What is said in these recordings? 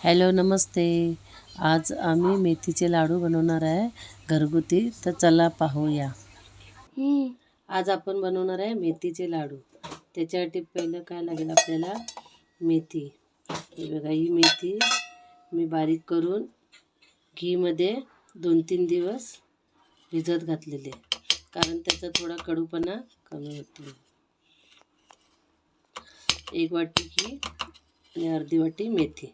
Hello नमस्ते. आज आम्ही मेथीचे लाडू बनवणार आहे घरगुती. तर चला पाहूया. आज आपण बनवणार आहे मेथीचे लाडू. त्याच्यासाठी पहिलं काय लागेल आपल्याला? मेथी. हे बघा ही मेथी मी बारीक करून घीमध्ये दोन तीन दिवस भिजत घातलेली कारण त्याचा थोडा कडूपणा कमी होतो. एक वाटी घी आणि अर्धी वाटी मेथी.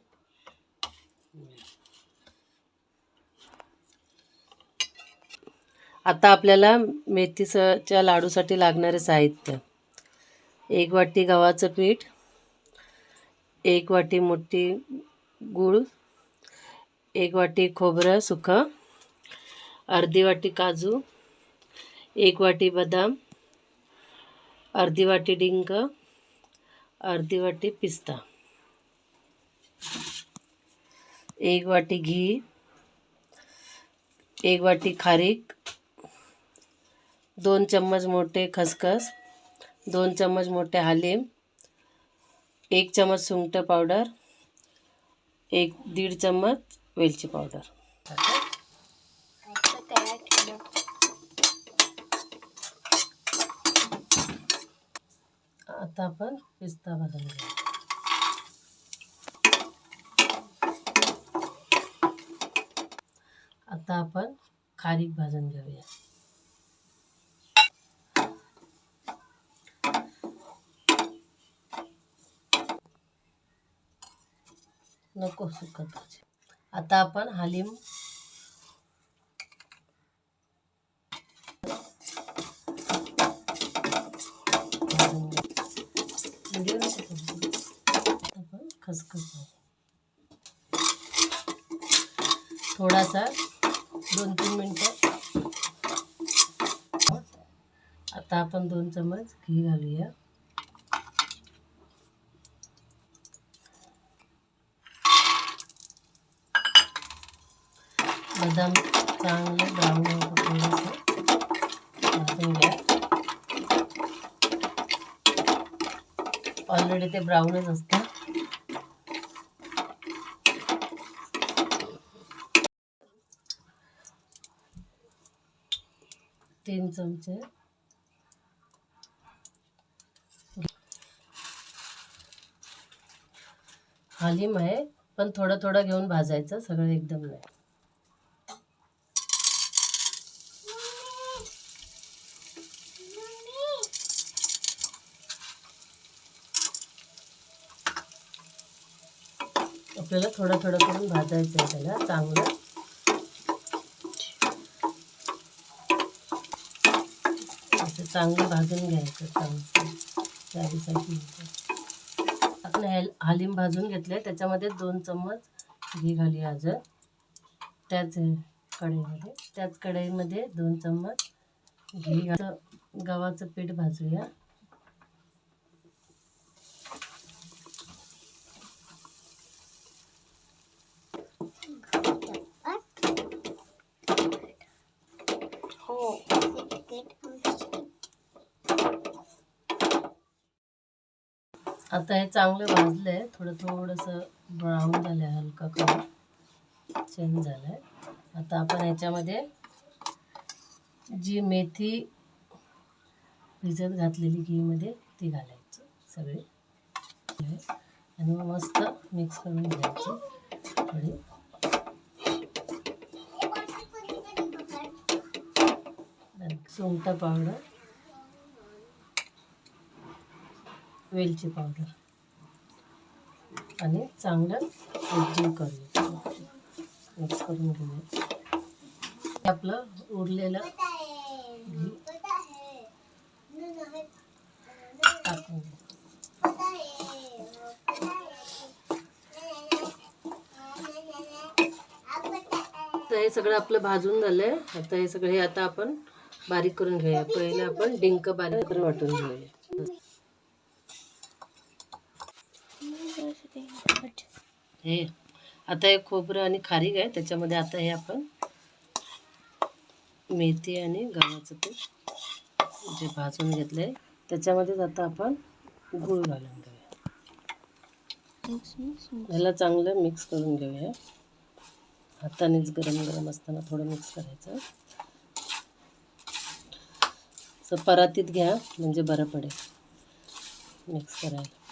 आता आपल्याला मेथीच्या लाडूसाठी लागणारे साहित्य. एक वाटी गव्हाचं पीठ एक वाटी मोठी गूळ एक वाटी खोबरं सुकं अर्धी वाटी काजू एक वाटी बदाम अर्धी वाटी डिंक अर्धी वाटी पिस्ता. एक वाटी घी एक वाटी खारीक दोन चम्मच मोठे खसखस दोन चम्मच मोठे हालीम एक चम्मच सुंठ पावडर एक दीड चम्मच वेलची पावडर. आता आपण पिस्ता भाजून आता आपण खारीक भाजून घेऊया. नको सुकत भाजी. आता आपण हालीम म्हणजे आपण खसखस थोडासा दोन तीन मिनटं. आता आपण दोन चम्मच घी घालूया. बदाम चांगले ब्राऊन थोडंसं. ऑलरेडी असतं तीन चमचे. हालीम आहे पण थोडं थोडं घेऊन भाजायचं सगळं एकदम नाही. आपल्याला थोडं थोडं करून भाजायचं आहे त्याला चांगलं असं चांगलं भाजून घ्यायचं चांगलं. त्यासाठी आपण हे हालीम भाजून घेतले त्याच्यामध्ये दोन चम्मच घी घाली अजून. त्याच कढईमध्ये त्याच कढईमध्ये दोन चम्मच घी गव्हाचं पीठ भाजूया. आता हे चांगलं भाजलं आहे थोडं थोडंसं ब्राऊन झालं आहे हलका कलर चेंज झाला आहे आता आपण याच्यामध्ये जी मेथी भिजत घातलेली घीमध्ये ती घालायची सगळी. आणि मस्त मिक्स करून घ्यायची. थोडी. सुंठ पावडर. वेलची पावडर. आणि चांगलं मिक्सिंग करून मिक्स करून घेऊया. आपलं उरलेलं टाकून तर हे सगळं आपलं भाजून झालंय. आता हे सगळं हे आता आपण बारीक करून घेऊया. पहिले आपण डिंक बारीक वाटून घेऊया. हे आता हे खोबरं आणि खारीक आहे त्याच्यामध्ये आता हे आपण मेथी आणि गव्हाचं पीठ जे भाजून घेतलं आहे त्याच्यामध्येच आता आपण गूळ घालून घेऊया. ह्याला चांगलं मिक्स करून घेऊया. हातानेच गरम गरम असताना थोडं मिक्स करायचं. असं परातीत घ्या म्हणजे बरं पडेल. मिक्स करायला.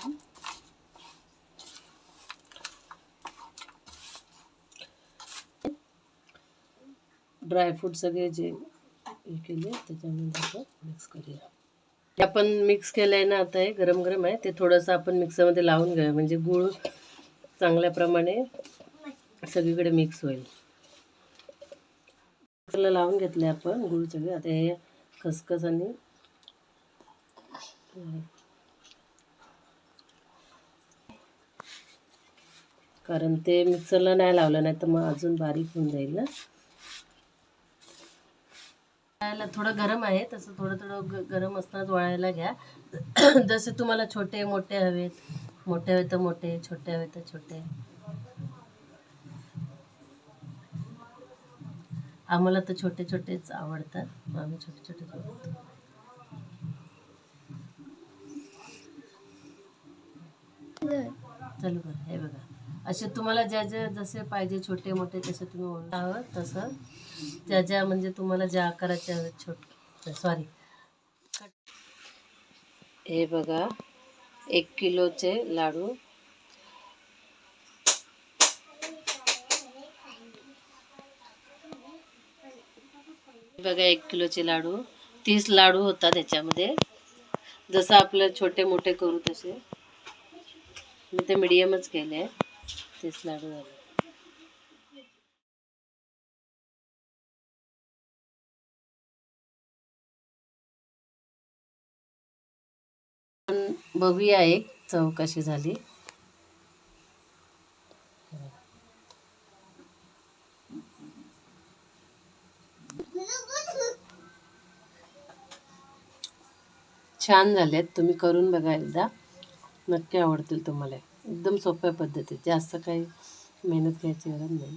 ड्रायफ्रूट सगळे जे हे केले त्याच्यामध्ये आपण मिक्स करूया. हे आपण मिक्स केलं आहे ना आता हे गरम गरम आहे ते थोडंसं आपण मिक्सरमध्ये लावून घेऊया. म्हणजे गूळ चांगल्याप्रमाणे सगळीकडे मिक्स होईल. मिक्सरला लावून घेतले आपण गूळ सगळे. आता हे खसखस आणि कारण ते मिक्सरला नाही लावलं नाही तर मग अजून बारीक होऊन जाईल ना. वळायला थोडं गरम आहे तसं थोडं थोडं ग गरम असतानाच वळायला घ्या. जसे तुम्हाला छोटे मोठे हवेत मोठे हवे तर मोठे छोटे हवे तर छोटे. आम्हाला तर छोटे छोटेच आवडतात. आम्ही छोटे छोटे बनवतो चल बरं हे बघा. असे तुम्हाला ज्या ज्या जसे पाहिजे छोटे मोठे तसे तुम्ही ओळखा तसं. ज्या ज्या म्हणजे तुम्हाला ज्या आकाराच्या छोट सॉरी हे बघा एक किलोचे लाडू. हे बघा एक किलोचे लाडू. तीस लाडू होता त्याच्यामध्ये. जसं आपलं छोटे मोठे करू तसे. मी ते मिडियमच केले. तीस लाडू झाले. बघूया एक चव कशी झाली. छान झालेत. तुम्ही करून बघा एकदा. नक्की आवडतील तुम्हाला. एकदम सोप्या पद्धतीत. जास्त काही मेहनत घ्यायची गरज नाही.